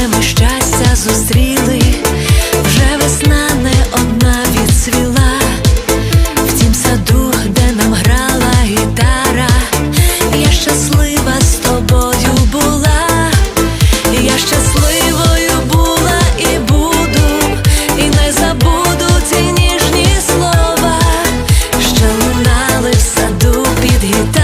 де ми щастя зустріли, вже весна не одна відсвіла, в тім саду, де нам грала гітара, я щаслива з тобою була, я щасливою була і буду, і не забуду ці ніжні слова, що лунали в саду під гітару